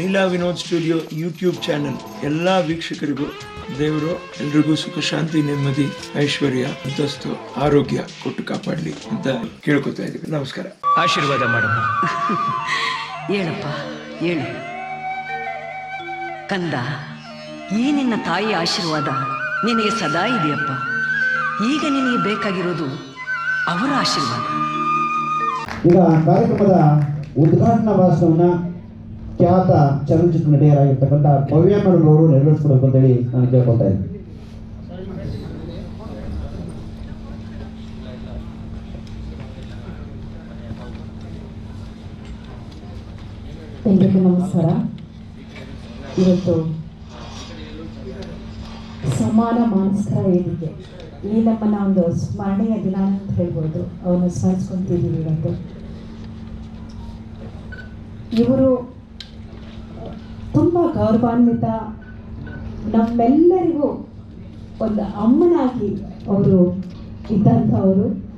Leela Vinod studio YouTube channel. ಎಲ್ಲ ವೀಕ್ಷಕರಿಗೂ ದೇವರು ಎಲ್ರಿಗೂ ಸುಖ ಶಾಂತಿ ನೆಮ್ಮದಿ ಐಶ್ವರ್ಯ ಅಂತಸ್ತು ಆರೋಗ್ಯ ಕೊಟ್ಟು ಕಾಪಾಡಲಿ ಅಂತ ಕೇಳ್ಕೊತಾ ಇದ್ದೀವಿ. ನಮಸ್ಕಾರ. ಆಶೀರ್ವಾದ ಮಾಡಮ್ಮ. ಹೇಳಪ್ಪ ಹೇಳು. ಕಂದ ಈ ನಿನ್ನ ತಾಯಿ ಆಶೀರ್ವಾದ ನಿನಗೆ ಸದಾ ಇದೆಯಪ್ಪ. ಈಗ ನಿನಗೆ ಬೇಕಾಗಿರೋದು ಅವರ ಆಶೀರ್ವಾದ. ಈಗ ಕಾರ್ಯಕ್ರಮದ ಉದ್ಘಾಟನಾ ಭಾಷಣವನ್ನ ಖ್ಯಾತ ಚಲನಚಿತ್ರ ನಟಿಯರಾಗಿರ್ತಕ್ಕಂಥ ಭವ್ಯ ಮೇಡಮ್ ಅವರು ನೆರವೇರಿಸ್ಕೊಡ್ಬೇಕು ಅಂತೇಳಿ ನಾನು ಕೇಳ್ಕೊತಾ ಇದ್ದೀನಿ. ಎಲ್ರಿಗೂ ನಮಸ್ಕಾರ. ಇವತ್ತು ಸಮಾನ ಮಾನಸ್ಕರ ಏನಿದೆ? ಈ ನಮ್ಮನ್ನ ಒಂದು ಸ್ಮರಣೆಯ ದಿನ ಅಂತ ಹೇಳ್ಬೋದು. ಅವನ್ನ ಸ್ಮರಿಸ್ಕೊಂತಿದ್ದೀವಿ ಇವತ್ತು. ಇವರು ತುಂಬ ಗೌರವಾನ್ವಿತ. ನಮ್ಮೆಲ್ಲರಿಗೂ ಒಂದು ಅಮ್ಮನಾಗಿ ಅವರು ಇದ್ದಂಥವರು.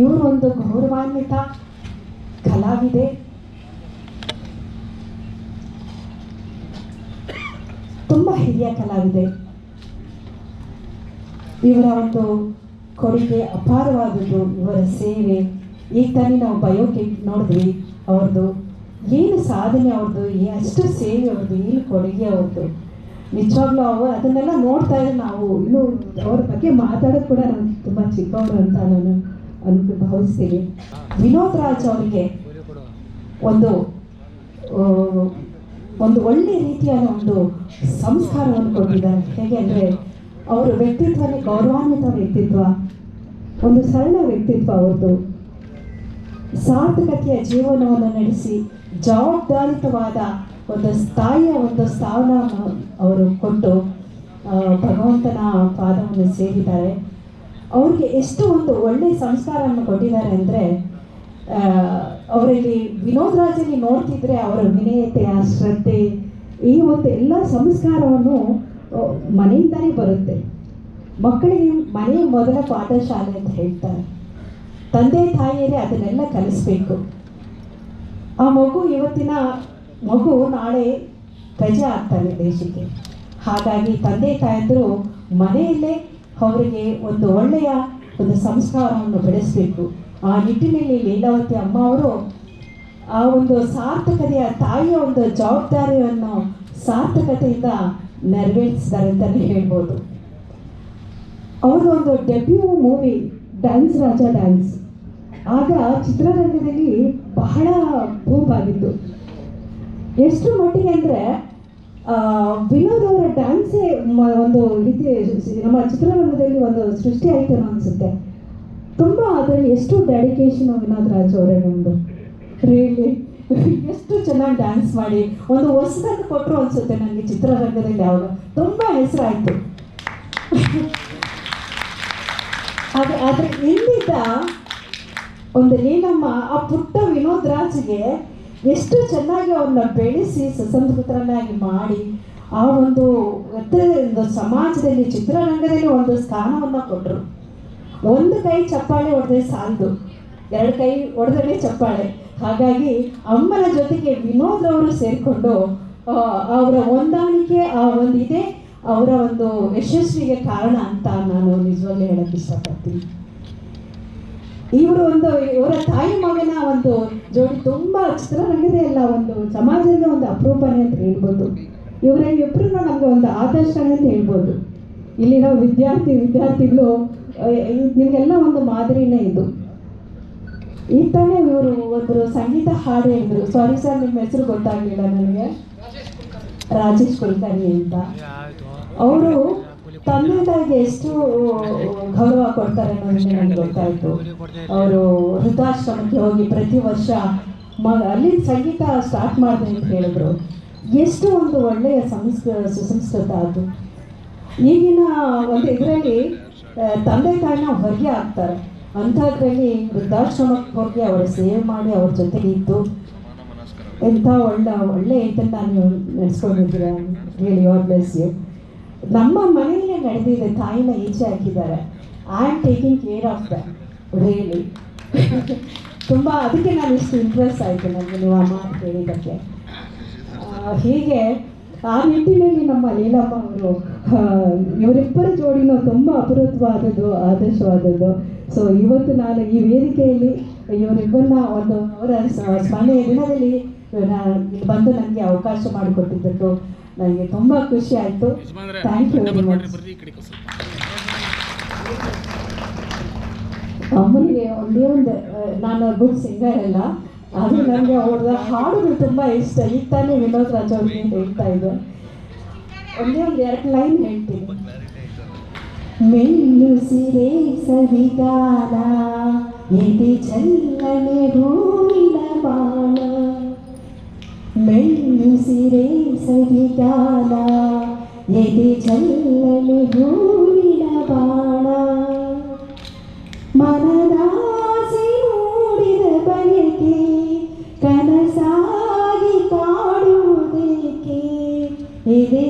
ಇವರು ಒಂದು ಗೌರವಾನ್ವಿತ ಕಲಾವಿದೆ. ತುಂಬ ಹಿರಿಯ ಕಲಾವಿದೆ. ಇವರ ಒಂದು ಕೊಡುಗೆ ಅಪಾರವಾದದ್ದು. ಇವರ ಸೇವೆ. ಈಗ ತಾನೇ ನಾವು ಬಯೋಕಿಕ್ ನೋಡಿದ್ವಿ. ಅವ್ರದ್ದು ಏನು ಸಾಧನೆ ಅವ್ರದ್ದು? ಎಷ್ಟು ಸೇವೆ ಅವ್ರದ್ದು, ಏನು ಕೊಡುಗೆ ಅವ್ರದ್ದು? ನಿಜವಾಗ್ಲೂ ಅವರು ಅದನ್ನೆಲ್ಲ ನೋಡ್ತಾ ಇದ್ರೆ ನಾವು ಇನ್ನು ಅವ್ರ ಬಗ್ಗೆ ಮಾತಾಡೋದು ಕೂಡ ನಾನು ತುಂಬ ಚಿಕ್ಕವರು ಅಂತ ನಾನು ಅನ್ಕೊ, ಭಾವಿಸ್ತೀನಿ. ವಿನೋದ್ ರಾಜ್ ಅವರಿಗೆ ಒಂದು ಒಂದು ಒಳ್ಳೆ ರೀತಿಯಾದ ಒಂದು ಸಂಸ್ಕಾರವನ್ನು ಕೊಟ್ಟಿದ್ದಾರೆ. ಹೇಗೆ ಅಂದರೆ, ಅವರ ವ್ಯಕ್ತಿತ್ವನೇ ಗೌರವಾನ್ವಿತ ವ್ಯಕ್ತಿತ್ವ, ಒಂದು ಸರಳ ವ್ಯಕ್ತಿತ್ವ ಅವ್ರದ್ದು. ಸಾರ್ಥಕತೆಯ ಜೀವನವನ್ನು ನಡೆಸಿ ಜವಾಬ್ದಾರಿತವಾದ ಒಂದು ಸ್ಥಾಯಿಯ ಒಂದು ಸ್ಥಾನ ಅವರು ಕೊಟ್ಟು ಭಗವಂತನ ಪಾದವನ್ನು ಸೇರಿದ್ದಾರೆ. ಅವ್ರಿಗೆ ಎಷ್ಟು ಒಂದು ಒಳ್ಳೆಯ ಸಂಸ್ಕಾರವನ್ನು ಕೊಟ್ಟಿದ್ದಾರೆ ಅಂದರೆ ಅವರಲ್ಲಿ ವಿನೋದ್ ರಾಜಲ್ಲಿ ನೋಡ್ತಿದ್ರೆ ಅವರ ವಿನಯತೆ, ಆ ಶ್ರದ್ಧೆ, ಈ ಒಂದು ಎಲ್ಲ ಸಂಸ್ಕಾರವನ್ನು ಮನೆಯಿಂದಲೇ ಬರುತ್ತೆ. ಮಕ್ಕಳಿಗೆ ಮನೆಯ ಮೊದಲ ಪಾಠಶಾಲೆ ಅಂತ ಹೇಳ್ತಾರೆ. ತಂದೆ ತಾಯಿಯರೇ ಅದನ್ನೆಲ್ಲ ಕಲಿಸ್ಬೇಕು. ಆ ಮಗು ಇವತ್ತಿನ ಮಗು ನಾಳೆ ಪ್ರಜೆ ಆಗ್ತಾನೆ ದೇಶಕ್ಕೆ. ಹಾಗಾಗಿ ತಂದೆ ತಾಯಂದರು ಮನೆಯಲ್ಲೇ ಅವರಿಗೆ ಒಂದು ಒಳ್ಳೆಯ ಒಂದು ಸಂಸ್ಕಾರವನ್ನು ಬೆಳೆಸಬೇಕು. ಆ ನಿಟ್ಟಿನಲ್ಲಿ ಲೀಲಾವತಿ ಅಮ್ಮ ಅವರು ಆ ಒಂದು ಸಾರ್ಥಕತೆಯ ತಾಯಿಯ ಒಂದು ಜವಾಬ್ದಾರಿಯನ್ನು ಸಾರ್ಥಕತೆಯಿಂದ ನೆರವೇರಿಸಿದ್ದಾರೆ ಅಂತಲೇ ಹೇಳ್ಬೋದು. ಅವರ ಒಂದು debut movie dance Raja dance ಆಗ ಚಿತ್ರರಂಗದಲ್ಲಿ ಬಹಳ ಬೂಮ್ ಆಗಿತ್ತು ಎಷ್ಟು ಮಟ್ಟಿಗೆ ಅಂದರೆ ವಿನೋದ್ ಅವರ ಡ್ಯಾನ್ಸೇ ಒಂದು ರೀತಿ ನಮ್ಮ ಚಿತ್ರರಂಗದಲ್ಲಿ ಒಂದು ಸೃಷ್ಟಿ ಆಯಿತು ಅನಿಸುತ್ತೆ. ತುಂಬ ಅದರಲ್ಲಿ ಎಷ್ಟು ಡೆಡಿಕೇಶನ್ ವಿನೋದ್ ರಾಜ್ ಅವರೇ ನಮ್ಮದು ರಿಯಲಿ ಎಷ್ಟು ಚೆನ್ನಾಗಿ ಡ್ಯಾನ್ಸ್ ಮಾಡಿ, ಒಂದು ಹೊಸದನ್ನು ಕೊಟ್ಟರು ಅನಿಸುತ್ತೆ ನನಗೆ ಚಿತ್ರರಂಗದಲ್ಲಿ ಯಾವಾಗ. ತುಂಬ ಹೆಸರಾಯಿತು. ಆದರೆ ಇಲ್ಲಿದ್ದ ಒಂದು ಲೀಲಮ್ಮ ಆ ಪುಟ್ಟ ವಿನೋದ್ ರಾಜ್ಗೆ ಎಷ್ಟು ಚೆನ್ನಾಗಿ ಅವ್ರನ್ನ ಬೆಳೆಸಿ ಸುಸಂಸ್ಕೃತರನ್ನಾಗಿ ಮಾಡಿ, ಆ ಒಂದು ಒಂದು ಸಮಾಜದಲ್ಲಿ ಚಿತ್ರರಂಗದಲ್ಲಿ ಒಂದು ಸ್ಥಾನವನ್ನು ಕೊಟ್ಟರು ಒಂದು ಕೈ ಚಪ್ಪಾಳೆ ಹೊಡೆದ್ರೆ ಸಾಲದು, ಎರಡು ಕೈ ಹೊಡೆದ್ರೆ ಚಪ್ಪಾಳೆ. ಹಾಗಾಗಿ ಅಮ್ಮನ ಜೊತೆಗೆ ವಿನೋದ್ ಅವರು ಸೇರಿಕೊಂಡು ಅವರ ಹೊಂದಾಣಿಕೆ, ಆ ಒಂದು ಇದೆ, ಅವರ ಒಂದು ಯಶಸ್ವಿಗೆ ಕಾರಣ ಅಂತ ನಾನು ನಿಜವಾಗ್ಲೂ ಹೇಳಕ್ಕೆ ಇಷ್ಟಪಡ್ತೀನಿ. ಇವರು ಒಂದು, ಇವರ ತಾಯಿ ಮಗನ ಒಂದು ಜೋಡಿ ತುಂಬಾ ಚಿತ್ರರಂಗದ ಇಲ್ಲ ಒಂದು ಸಮಾಜದ ಒಂದು ಅಪರೂಪನೇ ಅಂತ ಹೇಳ್ಬೋದು. ಇವರ ಇಬ್ಬರು ನಮಗೆ ಒಂದು ಆದರ್ಶ ಅಂತ ಹೇಳ್ಬೋದು. ಇಲ್ಲಿರೋ ವಿದ್ಯಾರ್ಥಿ, ವಿದ್ಯಾರ್ಥಿಗಳು ನಿಮಗೆಲ್ಲ ಒಂದು ಮಾದರಿನೇ ಇದು. ಈ ತಾನೇ ಇವರು ಒಬ್ಬರು ಸಂಗೀತ ಹಾಡು ಹೇಳಿದ್ರು ಸಾರಿ ಸರ್ ನಿಮ್ಮ ಹೆಸರು ಗೊತ್ತಾಗಲಿಲ್ಲ ನನಗೆ. ರಾಜೇಶ್ ಕುಲಕರ್ಣಿ ಅಂತ. ಅವರು ತಂದೆ ತಾಯಿಗೆ ಎಷ್ಟು ಗೌರವ ಕೊಡ್ತಾರೆ ವಿಷಯ ನನಗೆ ಗೊತ್ತಾಯಿತು. ಅವರು ವೃದ್ಧಾಶ್ರಮಕ್ಕೆ ಹೋಗಿ ಪ್ರತಿ ವರ್ಷ ಮ ಅಲ್ಲಿ ಸಂಗೀತ ಸ್ಟಾರ್ಟ್ ಮಾಡಿದೆ ಅಂತ ಹೇಳಿದ್ರು. ಎಷ್ಟು ಒಂದು ಒಳ್ಳೆಯ ಸಂಸ್ಕೃ ಸುಸಂಸ್ಕೃತ ಅದು. ಈಗಿನ ಒಂದು ಇದರಲ್ಲಿ ತಂದೆ ತಾಯಿನ ಹೊರಗೆ ಆಗ್ತಾರೆ ಅಂಥದ್ರಲ್ಲಿ ವೃದ್ಧಾಶ್ರಮಕ್ಕೆ ಹೋಗಿ ಅವರ ಸೇವೆ ಮಾಡಿ ಅವ್ರ ಜೊತೆಗೆ ಇದ್ದು ಎಂಥ ಒಳ್ಳೆ ಒಳ್ಳೆ ಇದನ್ನು ನಾನು ನಡೆಸ್ಕೊಂಡಿದ್ದೀರ ಹೇಳಿ ಗಾಡ್ ಬ್ಲೆಸ್ ಯು ನಮ್ಮ ಮನೆಯಲ್ಲೇ ನಡೆದಿದೆ ತಾಯಿನ ಈಚೆ ಹಾಕಿದ್ದಾರೆ. I am taking care of the really ತುಂಬ, ಅದಕ್ಕೆ ನಾನು ಇಷ್ಟು ಇಂಟ್ರೆಸ್ಟ್ ಆಯಿತು ನನಗೆ ನೀವು ಆ ಮಾತು ಕೇಳಿದ್ದಕ್ಕೆ. ಹೀಗೆ, ಆ ನಿಟ್ಟಿನಲ್ಲಿ ನಮ್ಮ ಲೀಲಮ್ಮ ಅವರು ಇವರಿಬ್ಬರ ಜೋಡಿನೂ ತುಂಬ ಅಪರೂಪವಾದದ್ದು, ಆದರ್ಶವಾದದ್ದು. ಸೊ ಇವತ್ತು ನಾನು ಈ ವೇದಿಕೆಯಲ್ಲಿ ಇವರಿಬ್ಬರನ್ನ ಒಂದು ಅವರ ಸ್ಮರಣೆಯ ದಿನದಲ್ಲಿ ಬಂದು ನನಗೆ ಅವಕಾಶ ಮಾಡಿಕೊಟ್ಟಿದ್ದಕ್ಕೆ ನನಗೆ ತುಂಬ ಖುಷಿ ಆಯಿತು. ಥ್ಯಾಂಕ್ ಯು ವೆರಿ ಮಚ್ ಅಮ್ಮನಿಗೆ ಒಂದೇ ಒಂದು ನಾನು ಗುಡ್ ಸಿಂಗರ್ ಅಲ್ಲ. ಅದು ನನಗೆ ಅವ್ರದ ಹಾಡುಗಳು ತುಂಬ ಇಷ್ಟ. ಈಗ ತಾನೇ ವಿನೋದ್ ರಾಜ್ ಅವ್ರಿಗೆ ಹೇಳ್ತಾ ಇದ್ದೆ ಒಂದೇ ಒಂದು ಎರಡು ಲೈನ್ ಹೇಳ್ತೀನಿ. ಮೆಲ್ಲು ಸಿರೆ ಸರಿಗಾಲ ಎದೆ ಚಲ್ಲನೆ ಹೂವಿನ ಬಾಣ ಮೆಲ್ಲು ಸಿರೆ ಸವಿಗಾನ ಎದೆ ಚಲ್ಲನೆ ಹೂವಿನ ಬಾಣ ಮನದಾಸೆ ಮೂಡಿದ ಬಯಕೆ ಕನಸಾಗಿ ಕಾಡುವುದೇಕೆ ಎದೆನುಳ್ಳನೆ